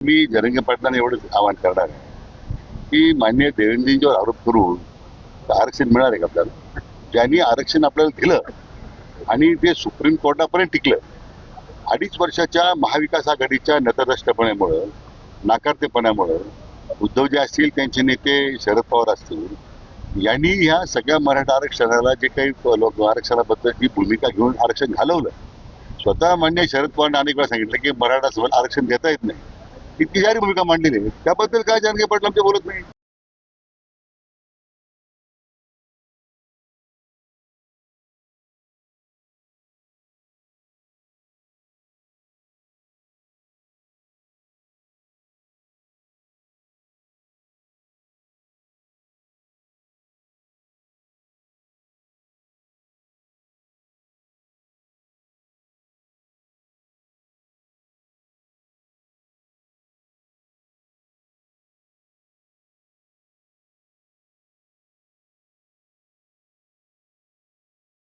मी जरंगे पाटलांना एवढंच आवाहन करणार आहे की मान्य देवेंद्रजींच्यावर आरोप करून आरक्षण मिळणार आहे का आपल्याला? ज्यांनी आरक्षण आपल्याला दिलं आणि ते सुप्रीम कोर्टापर्यंत टिकलं अडीच वर्षाच्या महाविकास आघाडीच्या नतदष्टपणामुळं नाकारतेपणामुळं उद्धव जे असतील त्यांचे नेते शरद पवार असतील यांनी ह्या सगळ्या मराठा आरक्षणाला जे काही लोक आरक्षणाबद्दल ही भूमिका घेऊन आरक्षण घालवलं स्वतः मान्य शरद पवारांनी अनेक वेळा सांगितलं की मराठा आरक्षण देता येत नाही. इतकी जारी भूमिका मांडलेली आहे. त्याबद्दल काय जानकी पाटील आमच्या बोलत नाही?